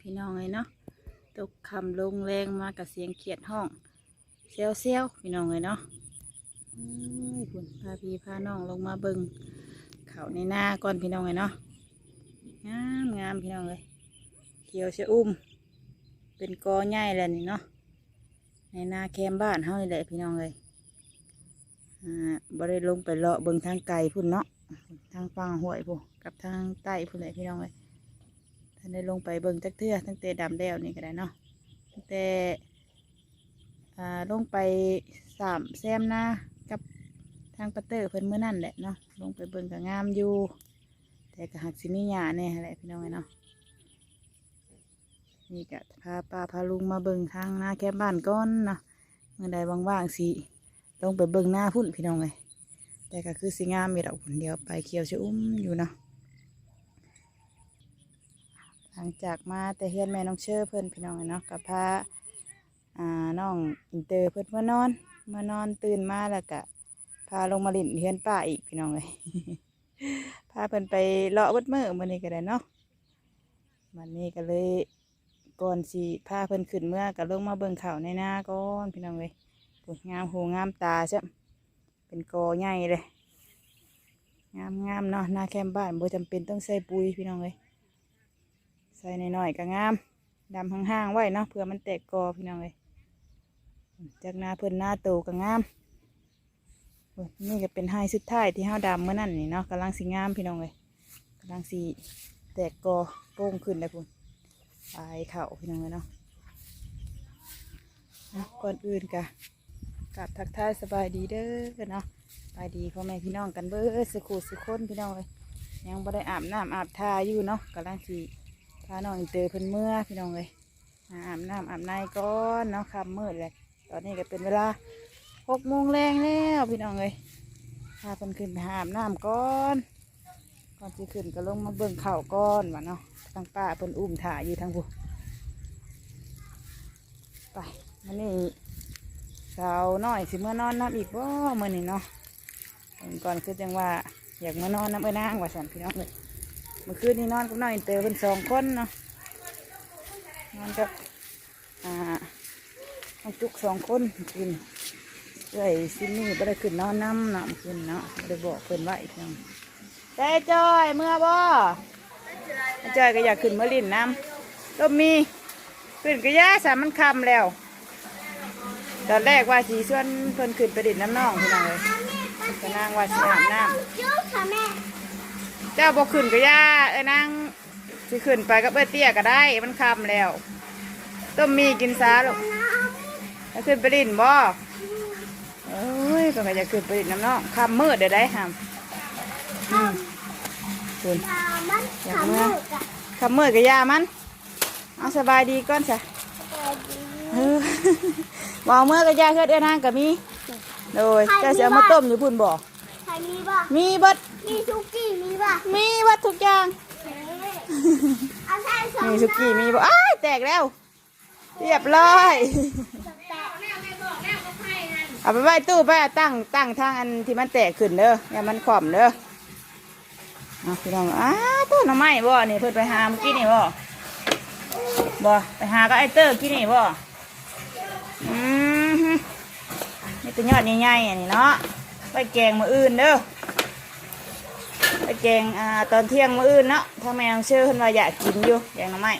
พี่น้องเลยเนาะตกคำลงแรงมากับเสียงเขียดห้องเซลเซลพี่น้องเลยเนาะคุณพาพี่พาน้องลงมาเบิงเขาในหน้าก่อนพี่น้องเลยเนาะงามงามพี่น้องเลยเขียวเชอุ้ม เป็นกอใหญ่แล้วนี่เนาะในหน้าแคมบ้านเฮานี่แหละพี่น้องเลยอ่าบ่ได้ลงไปเลาะเบิงทางไกลพุ่นเนาะทางฝั่งห้วยพุ่นกับทางใต้พุ่นเลยพี่น้องเลย ท่านได้ลงไปเบิ่งจักเทือตั้งแต่ดำแล้วนี่ก็ได้เนาะตั้งแต่อ่าลงไปสามแซมหน้ากับทางปัตเตอร์เพิ่นเมื่อนั่นแหละเนาะลงไปเบิ่งก็งามอยู่ แต่ก็หักสิมีหยาแน่แหละพี่น้องเอ้ยเนาะนี่ก็พาป้าพาลุงมาเบิ่งทางหน้าแคมบ้านก่อนเนาะเมื่อใดว่างๆสิลงไปเบิ่งหน้าพุ่นพี่น้องเลยแต่ก็คือสิงามมีดอกผลเดียวไปเขียวชะอุ้มอยู่เนาะ ลังจากมาแต่เฮือนแม่น้องเชื่อเพิ่อนพี่น้องเนาะกับพาอ่าน้องอินเตอร์เพิ่อนมานอนมานอนตื่นมาแล้วก็พาลงมาลินเฮือนป้าอีกพี่น้องเลยพาเพิ่อนไปเลาะวัดเมื่อมื้อนี้ก็ได้เนาะวันนี้ก็เลยก่อนสิพาเพิ่อนขึ้นเมื่อก็ลงมาเบิ่งข่าในหน้าก่อนพี่น้องเลยปวดงามหูงามตาใช่เป็นกอใหญ่เลยงามงามเนาะหน้าแคมบ้านบ่จำเป็นต้องใส่ปุ๋ยพี่น้องเลย ใส่หน่อยๆก็งามดำห่างๆไว้เนาะเพื่อมันแตกกอพี่น้องเลยจากหนาเพิ่นหน้าโตก็งามนี่ก็เป็นไฮสุดท้ายที่ห้าดำเมื่อนั่นนี่เนาะกำลังสีงามพี่น้องเลยกำลังสีแตกกอโป่งขึ้นเลยพุ่นปลายเข่าพี่น้องเลยเนาะก่อนอื่นกะกราบทักทายสบายดีเด้อเนาะสบายดีพ่อแม่พี่น้องกันเบ้อสุขุสุขคนพี่น้องเลยยังบ่ได้อาบน้ำอาบทาอยู่เนาะกำลังสี พาน้องอินเตอร์เพิ่นเมื่อพี่น้องเลยมาอาบน้ำอาบในก่อนเนาะค่ำมืดเลยตอนนี้ก็เป็นเวลาหกโมงแรงแล้วพี่น้องเลยพาเพิ่นขึ้นไปอาบน้ำก่อนก่อนที่ขึ้นก็ลงมาเบิ่งเข่าก่อนวะเนาะทางป้าเพิ่นอุ้มถ่ายอยู่ทางผู้ไปมันนี่สาวน้อยสิเมื่อนอนน้ำอีกบ่เมื่อนี่เนาะก่อนคือจังว่าอยากมานอนน้ำเอ้นางว่าสันพี่น้องเลย มื่อคืนนี้นอนกับน้องอินเตอร์เป็นสองคนเนาะนอนกับอ่าน้องจุกสองคนกินเอ้ยซินนี่ไม่ได้ขึ้นนอนน้ำเนาะเมื่อคืนเนาะไม่ได้บอกเพิ่นไว้อีกเนาะแต่จอยเมื่อบ่จอยก็อยากขึ้นเมื่อลินน้ำก็มีขึ้นก็ย่าสามมันคำแล้ว ตอนแรกว่าสีส่วนเพิ่นขึ้นไปดินน้ำน้องพี่น้องเลยก็นางว่าสีอาบน้ำ เจ้าบอกขึ้นก็ย่าเอ้ยนางสิขึ้นไปกับเอ้ยเตี้ยก็ได้ มันคำแล้ว ต้มมีกินซาลูกแล้วขึ้นไปดินบ่เอ้ยก็จะขึ้นไปดินน้ำน้องคำมืดเดี๋ยวได้ห้ามอืมคุณตามันอยากขาเมื่มือดอะคำมืดก็ย่ามัน เอาสบายดีก่อนจ้ะสวัสดีเออวางเมื่อก็ย่าเฮ็ดเอ้ยนางก็มีโดยเจ้าจะเอามาต้มอยู่พุ่นบ่ใครมีบ้างมีเบัด มีซุกี้มีบ้างมีเบัดทุกอย่างเอาใส่สองมีสุกี้มีบ่อ้ายแตกแล้ว เรียบร้อยแตะเอาไปไว้ตู้ไปตั้งตั้งทางอันที่มันแตกขึ้นเด้ออย่ามันขวมเด้อเอาพี่น้องอ้าตู้หน่อไม้บ่นี่เพิ่นไปหาเมื่อกี้นี่บ่บ่ไปหาก็ไอเตอร์กี้นี่บ่อืมฮึนี่เป็นยอดใหญ่ๆอันนี้เนาะไปแกงมื้ออื่นเด้อ ไปแกงอ่าตอนเที่ยงมื้ออื่นเนาะถ้าแมวเชื่อเพิ่นว่าอยากกินอยู่แกงหน่อไม้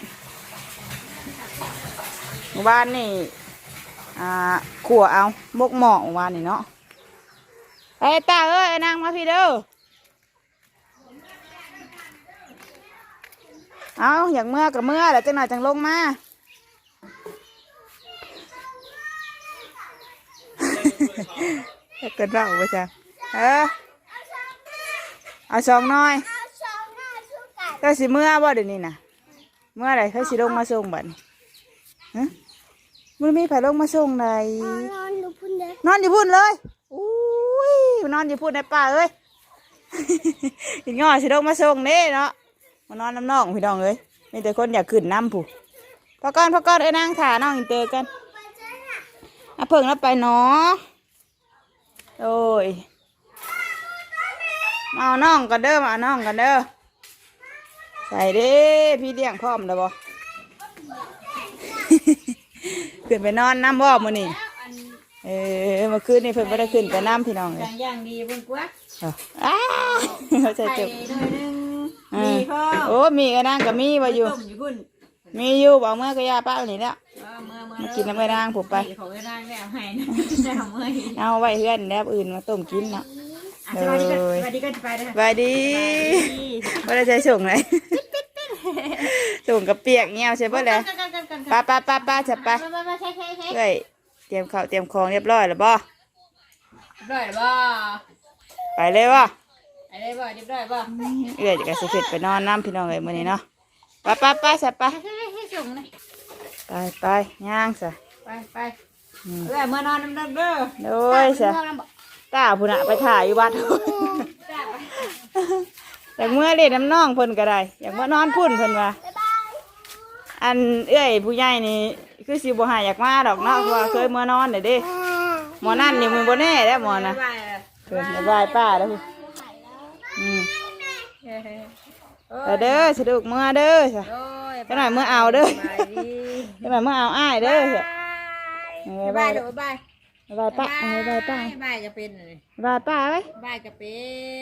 หมู่บ้านนี่อ่าขัวเอามกหมอกวานนี่เนาะไอ้ตาเอ้ยไอ้นางมาพี่เด้อเอาอยากเมื่อกับเมื่อแล้วจังหน่อยจังลงมาเกิดเราไปจ้ะเออ เอาสองหน้อยเอาสองหน้าชุกกันเจ้าสิเมื่อบ่เดี๋ยวนี้นะเมื่อไหรเขาสิลงมาส่งบัดนี้ฮะมันมีไผลงมาส่งไหนเอานอนดูพุ่นเด้อนอนอยู่พุ่นเลยอุ้ยนอนอยู่พุ่นในป่าเอ้ยอีกง่อสิลงมาส่งเด้เนาะมานอนน้ำน้องพี่น้องเอ้ยมีแต่คนอยากขึ้นน้ำผู้พอก่อนพอก่อนเอ้ยนางขาน้องอินเตอร์กันไปเจ้าน่ะอะเพิ่งแล้วไปเนาะโอ้ย มาเอาน้องกันเด้อมาเอาน้องกันเด้อใส่เด้พี่เลี้ยงพร้อมแล้วบ่ ขึ้นไปนอนน้ำบ่มื้อนี่เออเมื่อคืนนี่เพิ่นบ่ได้ขึ้นไปน้ำพี่น้องเลยอย่างอย่างดีเพิ่นกว่าเอาอ้าเขาใจไข่เจ็บหน่อยหนึงอ่ามีพ่อโอ้มีก็นางก็มีบ่อยู่ ต้มอยู่พุ่นมีอยู่บ่เมื่อก็ยาป้าเอานี่แหล้ว เอาเมื่อเมื่อมากินน้ำไอ้นางผมไป ของไอ้นางแล้วให้นะเอาเมื่อยเอาไว้เฮือนแล้วอื่นมาต้มกินเนาะ อะสวัสดีกันสวัสดีกันไปเลยบายดีบ่ได้ใช้ส่งเลยส่งกับเปียกเงี้ยวใช่ป่ะเลยป้าป้าป้าป้าจะไปไปไปใช่ใช่ใช่เอ้ยเตรียมข้าวเตรียมของเรียบร้อยแล้วบ่ร้อยบ่ไปเลยบ่ไอ้ได้บ่เรียบร้อยบ่เอ้ยจะกระสิเพ็ดไปนอนน้ำพี่น้องเอ้ยมื้อนี้เนาะป้าป้าป้าจะไปใช่ใช่ใช่ส่งนะไปไปย่างซะไปไปเอ้ยเมื่อนอนน้ำเด้อโดยซะ ตาพุ่นน่ะไปถ่ายอยู่วัดจ้าไปอยากเมื่อเล่นน้ำน้องเพิ่นก็ได้ อยากเมื่อนอนพุ่นเพิ่นว่าบ๊ายบายอันเอ้ยผู้ใหญ่นี่คือสิบ่หายอยากมาดอกเนาะเพราะว่าเคยเมื่อนอนเด้เด้หมอนั่นนี่มึงบ่แน่แล้วหมอนะไปเพิ่นบ๊ายบายป้าแล้วพุ่นอืมเฮ้ยไปเด้อสะดุกเมื่อเด้อจ้ะโอ้ยจังหน่อยมื้อเอาเด้อไปดีจังหน่อยเมื่อเอาอ้ายเด้อจ้ะบายบายเด้อ บายบ๊ายบายป้าบ๊ายบายป้าบายจะเป็นบ๊ายบายป้าไว้บายจะเป็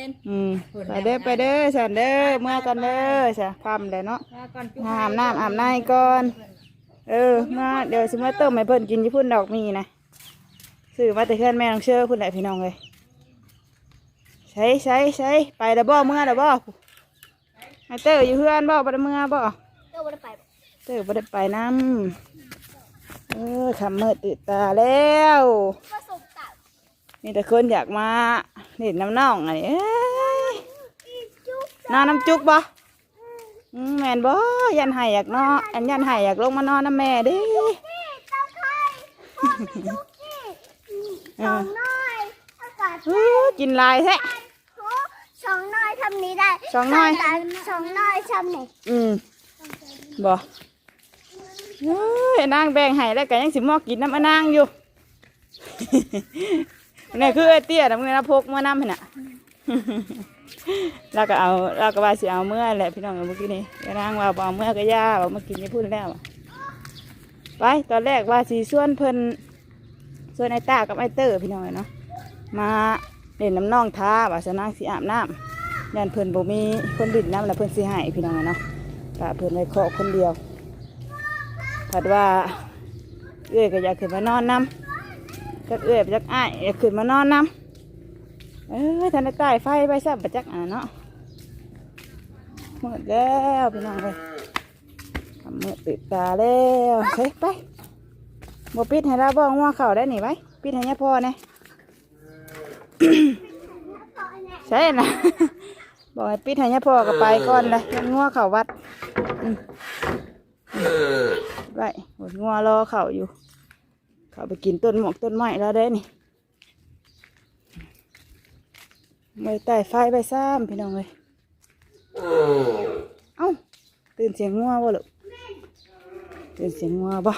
นอืมไปเด้อไปเด้อฉันเด้อเมื่อกันเด้อจ้ะค่ำแล้วเนาะมาก่อนจุ๊บอาบน้ำอาบน้ำก่อนเออมาเดี๋ยวสิมาต้มให้เพิ่นกินที่พุ่นดอกมีนะซื้อมาแต่เพื่อนแม่น้องเชื่อพุ่นแหละพี่น้องเลยใช้ใช้ใช้ไปแล้วบ่เมื่อแล้วบ่ไอเตอร์อยู่เพื่อนบ่บ่ได้เมื่อบ่ก็ไม่ได้ไปเตอร์บ่ได้ไปน้ำ เออทำมืดตื่นตาแล้วประสบการณ์มีแต่คนอยากมาเห็นน้ำน่องไงเอ้ยจุ๊บนอนน้ำจุกบ่อืมแม่นบ่ยันไห้อยากนอนอันยันไห้อยากลงมานอนน้ำแม่เดินี่เต้าไข่พ่อเป็นจุ๊บนี่สองน้อยอากาศอู้กินลายแท้โอ้สองน้อยทำนี้ได้สองน้อยแต่สองน้อยทำนี่อืมบ่ เอ้ยนางแบ่งให้แล้วก็ยังสิมอกกินน้ำมะนางอยู่ นี่คือไอ้เตี้ยนะมึงนะพกมาน้ำหั่นน่ะแล้วก็เอาแล้วก็ว่าสิเอาเมื่อแหละพี่น้องเมื่อกี้นี้นางว่าบ่เอาเมื่อก็ย่าว่ามากินนี่พูดแล้วอะไปตอนแรกว่าสิส่วนเพิ่นส่วนไอ้ตากับไอ้เตอร์พี่น้องเนาะมาเล่นน้ำน่องท้าว่าสนางสิอาบน้ำยันเพิ่นบ่มีคนดินน้ำแล้วเพิ่นสิให้พี่น้องเนาะกะเพิ่นไว้เคาะคนเดียว ผัดว่าเอื้อยก็อยากขึ้นมานอนน้ำจักเอื้อยจักอ้ายอยากขึ้นมานอนน้ำเอ้ยทันได้ใต้ไฟไปซับปจักอะเนาะหมดแล้วพี่น้องเลยทำมือปิดตาแล้วเฮ้ยไปบ่ปิดให้เราบ้องว่าเข่าได้หนิไว้ปิดให้ยาพ่อเนี่ยใช่นะบอกให้ปิดให้ยพ่อก็ไปก่อนเลยงัวเข่าวัดอื ไปหมดงัวรอเข่าอยู่ เขาไปกินต้นหมอกต้นไม้แล้วได้นี่ไม่ใต้ไฟไปซ้ำพี่น้องเลยเอ้าตื่นเสียงงัวบ่ลูกตื่นเสียงงัวบ่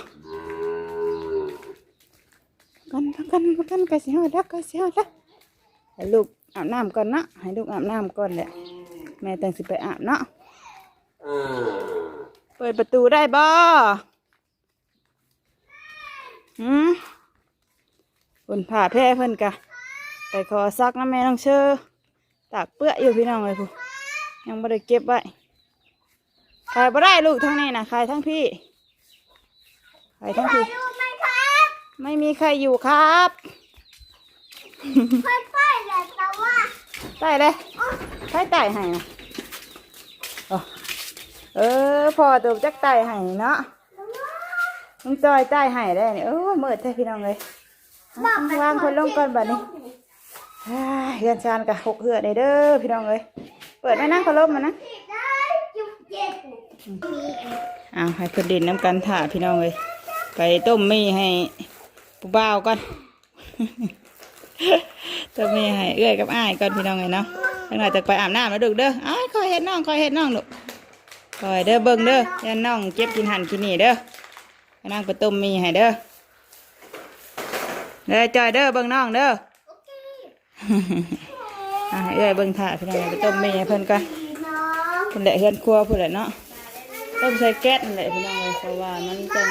กันพักกันพักกันกะสิฮอดแล้วกะสิฮอดแล้วให้ลูกอาบน้ำก่อนเนาะให้ลูกอาบน้ำก่อนแหละแม่แต่งสิไปอาบเนาะ เปิดประตูได้บ่หืมคนผ่าแพร่เพิ่นกะไปขอซักน้ำแม่น้องเชอตากเปื้ออยู่พี่น้องเลยผู้ยังไม่ได้เก็บไว้ขายบ่ได้ลูกทั้งนี้นะขายทั้งพี่ขายทั้งพี่ดูไหมครับไม่มีใครอยู่ครับค่อยไปเลยแต่ว่าได้เลยใช้ไต่ให้นะโอ้ เออพอตัวจักไต่ให้เนาะมึงจอยไต่ให้ได้นี่เออเมื่อแท้พี่น้องเลยเอาเอาวางคนลงก่อนบัดนี้อ้ายเฮือนชานกะหกเหือดได้เด้อพี่น้องเลยเปิดไหมนะขอลบมานะได้จุ๊บเจ็ดมีอ้าวให้เพิ่นดินน้ำกันถ่าพี่น้องเลยไปต้มมีให้ผู้บ่าวก่อนต้มมีให้เอื้อยกับอ้ายก่อนพี่น้องเลยเนาะจังหน่อยจะไปอาบน้ำแล้วดึกเด้ออ้ายคอยเห็ดน้องคอยเห็ดน้องลูก คอยเด้อเบิ่งเด้อยันน้องเก็บกินหันกินนี่เด้อให้นั่งไปต้มมีให้เด้อเด้อจอยเด้อเบิ่งน้องเด้ออ่าให้เอื้อยเบิ่งถ่าพี่น้องไปต้มมีให้เพิ่นก่อนน้องเพิ่นแหละเฮือนครัวเพิ่นแหละเนาะนต้มใส่แก๊สนั่นแหละพี่น้องเลยเพราะว่ามันจัง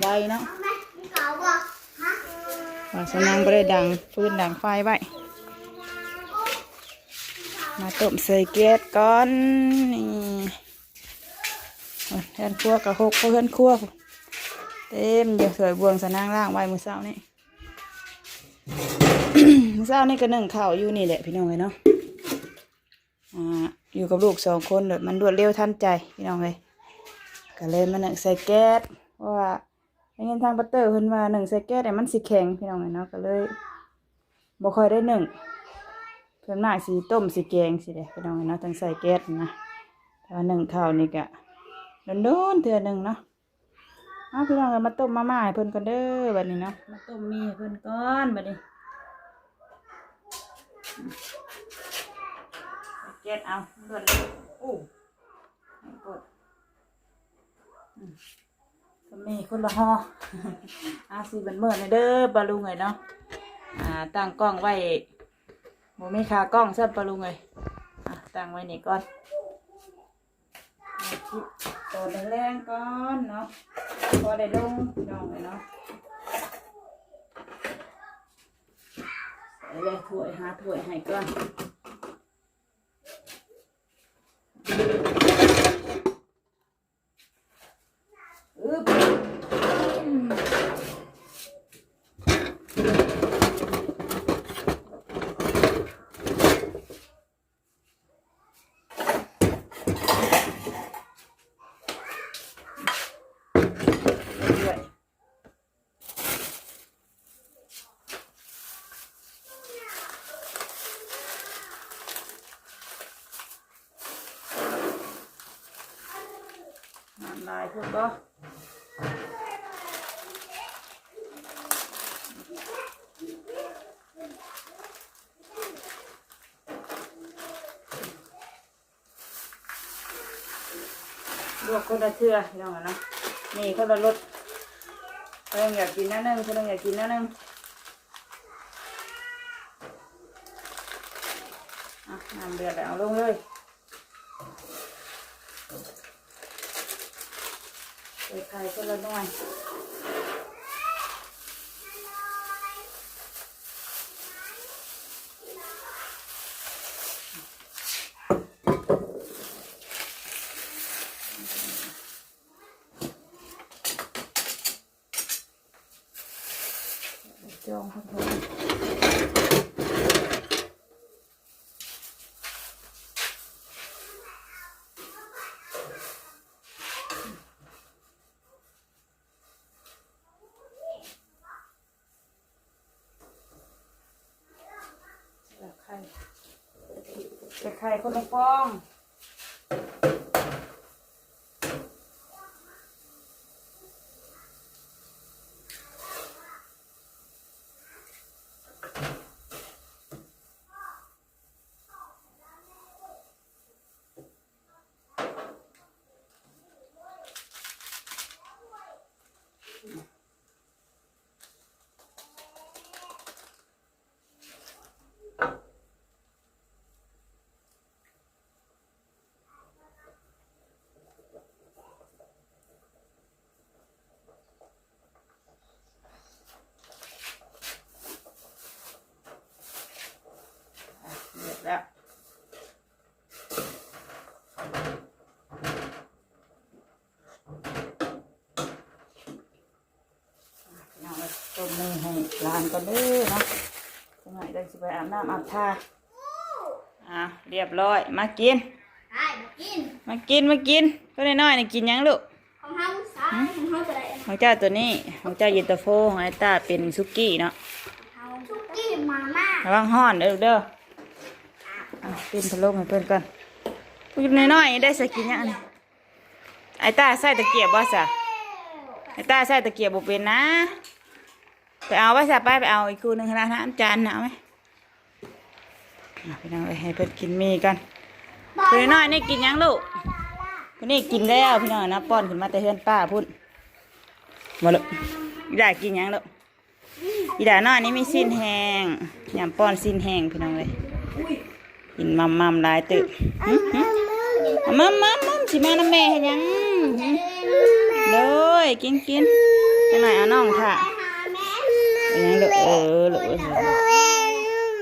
ไวเนาะแม่นี่เขาบอกฮะว่าสนังบ่ได้ดังฟืนดังไฟไว้มาต้มใส่แก๊สก่อนนี่ เฮือนครัวกับหกเฮือนครัวพู้นเต็มอยู่สวยบวงสนางล่างไว้มือเช้านี่มือเช้านี่ก็นึ่งข้าวอยู่นี่แหละพี่น้องเลยเนาะอ่าอยู่กับลูกสองคนเดี๋ยวมันรวดเร็วทันใจพี่น้องเลยก็เลยมานึ่งใส่แก๊สว่าได้ยินทางบัตเตอร์เพิ่นว่าหนึ่งใส่แก๊สเนี่ยมันสิแข็งพี่น้องเลยเนาะก็เลยบ่ค่อยได้หนึ่งเพิ่นมาสิต้มสิแกงสิเด้พี่น้องเนาะต้องใส่แก๊สนะแต่ว่าหนึ่งข้าวนี่ก็ โดนๆเทื่อหนึ่งเนาะเอาพี่น้องเอามาต้มมาม่าให้เพิ่นก่อนเด้อบัดนี้เนาะมาต้มมีให้เพิ่นก่อนบัดนี้ใส่แก๊สเอาด่วนเลยโอ้ให้กดก็มีคนละห่ออาสีบันเมื่อในเด้อบาลุงเลยเนาะอ่าตั้งกล้องไว้โมมีขากล้องซับบาลุงเลยอะตั้งไว้นี่ก่อน ตอาคลิปตัวแรงๆก่อนเนาะพอได้ลงน้องเลยเนาะใส่เลยถ้วยหาถ้วยให้ก่อนอึ๊บ น้ำลายพวกก็ลวกคนละเทื่อพี่น้องอะเนาะนี่คนละรสคนนึงอยากกินนั่นนึงคนนึงอยากกินนั่นนึงอะน้ำเดือดแล้วเอาลงเลย ใส่ไข่คนละหน่อยจองครับผมใส่ไข่ ใส่ไข่คนละฟอง เดือดแล้วเอาไปต้มมือให้ห ลานก่อนเด้อเนาะจังไหนได้สิไปอาบน้ำอาบท่าอะเรียบร้อย มากินไอ้มากินมากินมากินก็น้อยๆนี่กินหยังลูก ของเฮาสายของเฮาจะได้ของเจ้าตัวนี้ของเจ้าเย็นตาโฟของไอ้ตาเป็นซุกี้เนาะเฮาชุกกี้มาม่าระวังห้อนเด้อลูกเด้ออะเป็นพะโล้ให้เพื่อนก่อนพูดน้อยๆได้สักกินหยังอันนี้ไอ้ตาใส่ตะเกียบบ่สะไอ้ตาใส่ตะเกียบบุเป็นนะ ไปเอาไว้สะไปไปเอาอีกคู่หนึ่งขนาดนั้นจานหนาวไหมอะพี่น้องเอ้ยให้เพิ่อนกินมีกันคนน้อยนี่กินยังลูกคนนี้กินแล้วพี่น้องนะป้อนขึ้นมาแต่เฮือนป้าพุ่นมาลูกอีด่ากินยังลูกอีด่าน้อยนี่มีสิ้นแห้งยำป้อนสิ้นแห้งพี่น้องเลยกินมัมมัมลายตึกมัมมัมมัมสิมาน้ำแม่เห็นยังเลยกินกินจังไหนเอาน้องถ่า ไปหาแม่เป็นหยังลูกเออลูกเออ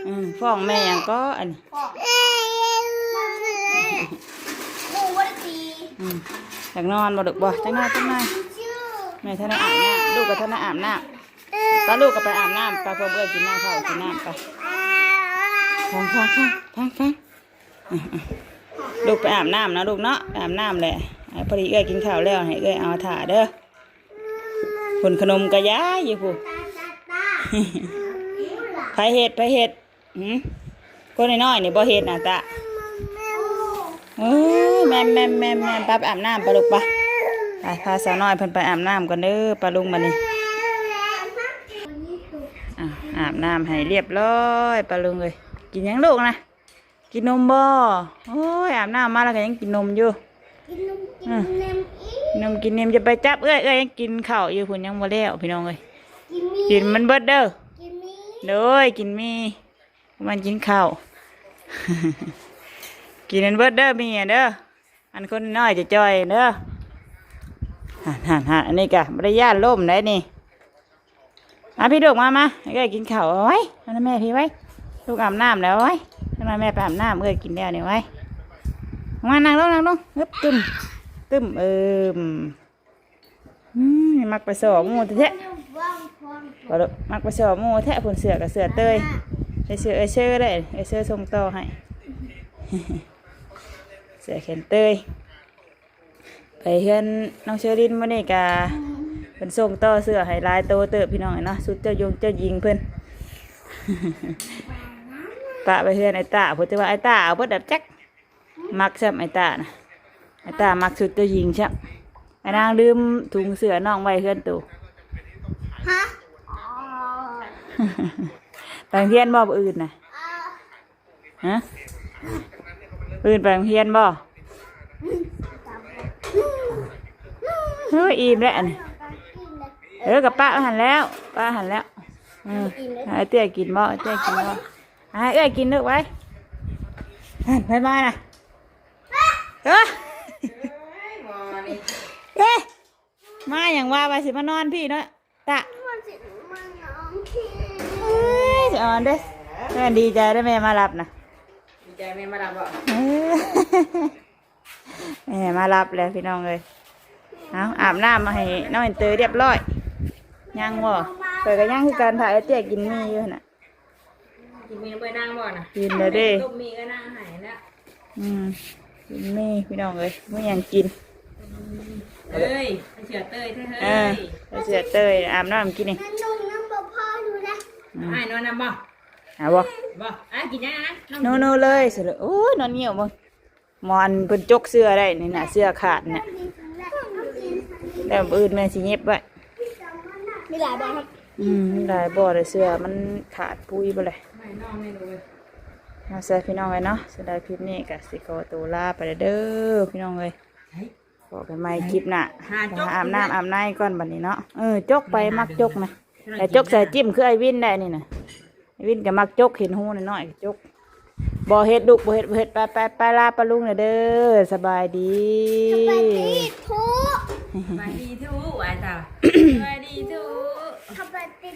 อืมฟ้องแม่ยังก็อันนี้กูว่าตีอืมอยากนอนบ่ลูกบ่จังหน่อยจังหน่อยชื่อแม่ท่านอาบน้ำลูกก็ท่านอาบน้ำป้าลูกก็ไปอาบน้ำไปพอเบื่อกินน้ำข้าวกินน้ำไปฟังฟังฟังฟังฟังลูกไปอาบน้ำนะลูกเนาะอาบน้ำแหละให้พอดีเอ้ยกินข้าวแล้วให้เอ้ยเอาถ่าเด้อผลขนมกระยาอยู่ผู้ ไผเห็ดไผเห็ดหืมคนน้อยๆนี่บ่เห็ดน่ะตะเอ้ยแม่นแม่นแม่นแม่นไปอาบน้ำไปลูกปะไปพาสาวน้อยเพิ่นไปอาบน้ำกันเด้อปลาลุงมานี่อะอาบน้ำให้เรียบร้อยปลาลุงเลยกินหยังลูกนะกินนมบ่โอ้ยอาบน้ำมาแล้วก็ยังกินนมอยู่กินนมกินนมอีนมกินเนมจะไปจับเอ้ยเอ้ยยังกินข้าวอยู่พุ่นยังบ่แล้วพี่น้องเอ้ย กินมีกินมันเบิดเด้อกินมีเด้อกินมีมันกินข้าวกินอันเบิดเด้อมีอะเด้ออันคนน้อยจะจ่อยเด้อหันหันหันอันนี้กะบริยานล่มได้นี่มาพี่ลูกมามาให้เอ้ยกินข้าวเอาไว้เอันนั้นแม่พี่ไว้ลูกอาบน้ำแล้วเอาไว้ทำไมแม่ไปอาบน้ำเอ้ยกินแล้วเนี่ยไว้มานั่งลงนั่งลงฮึบตึมตึมเอิม อืมมักไปสอบหมูแท้ว่างพร้อมๆบ่ลูกมักไปสอบหมูแท้ผลเสือกับเสือเตยไอเสือไอเชื่อได้ไอเชื่อส่งต่อให้ เสือเข็นเตยไปเฮือนน้องเชอรินมื่อนี้กาเป็นส่งต่อเสือให้หลายโตเติบพี่น้องเนาะสุดเจ้ายงเจ้ายิงเพิ่นปะไปเฮือนไอตาเพราะว่าไอตาเอาเบิดดับจักมักซ้ำไอตานะไอตามักสุดเจ้ายิงซ้ำ ไอนางลืมถุงเสือน้องไว้เฮือนตู่ฮะไปโรงเฮียนบ่บ่อื่นนะฮะอื่นไปโรงเฮียนบ่เฮ้ยอิ่มแล้วอันนี้เออกับป้าหันแล้วป้าหันแล้วเออให้ไอ้เตี้ยกินบ่ไอ้เตี้ยกินบ่ให้เอ้ยกินเด้อไว้หันไปมาน่ะเออหมอนี่ เอ้ยมาอย่างว่าไปสิมานอนพี่เนาะตะมันสิมันน้องขี้เอ้ยจะอ่อนเด้อแม่ดีใจได้แม่มารับนะดีใจแม่มาดับบ่เออแม่มารับแล้วพี่น้องเลยเอาอาบน้ำมาให้น้องอินเตอร์เรียบร้อยยังบ่เปิดกันยังคือการถ่ายไอ้เตี้ยกินมีอยู่น่ะกินมีไปนั่งบ่น่ะกินเลยเด้ต้มมีก็นั่งหายแล้วอืมกินมีพี่น้องเลยไม่ยังกิน เอ้ยไอ้เสือเต้ยเท่เอเฮ้อยไปเสียเตยอาบน้ำกินนี่นั่นนุ่งน้ำบ่พ่อดูนะไอ้นอนนำบ่หาบ่บ่ไอ้กินยังนะโนโนเลยเสร็จแล้วโอ้ยนอนเหี่ยวบ่หมอนเป็นจกเสื้อได้นี่น่ะเสื้อขาดเนี่ยแล้วอื่นแม่สิเย็บไว้มีหลายแบบครับอืมมีหลายบ่อเลยเสื้อมันขาดปุยไปเลย ไม่นอนไม่รู้เลยมาใส่พี่น้องเลยเนาะสำหรับคลิปนี้ก็สิขอตัวลาไปเด้อพี่น้องเลย บอกกันใหม่คลิปหน้าไปหาอาบน้ำอาบน้ำก่อนบัดนี้เนาะเออจกไปมักจกนะแต่จกใส่จิ้มคือไอวินได้นี่นะไอวินก็มักจกเห็นหูน้อยๆจกบ่เฮ็ดดุบ่เฮ็ดบ่เฮ็ดไปไปไปลาปลาลุงเลยเด้อสบายดี ไปตีทุสบายดีทุกไอ้ตาสบายดีทุกทำไปติด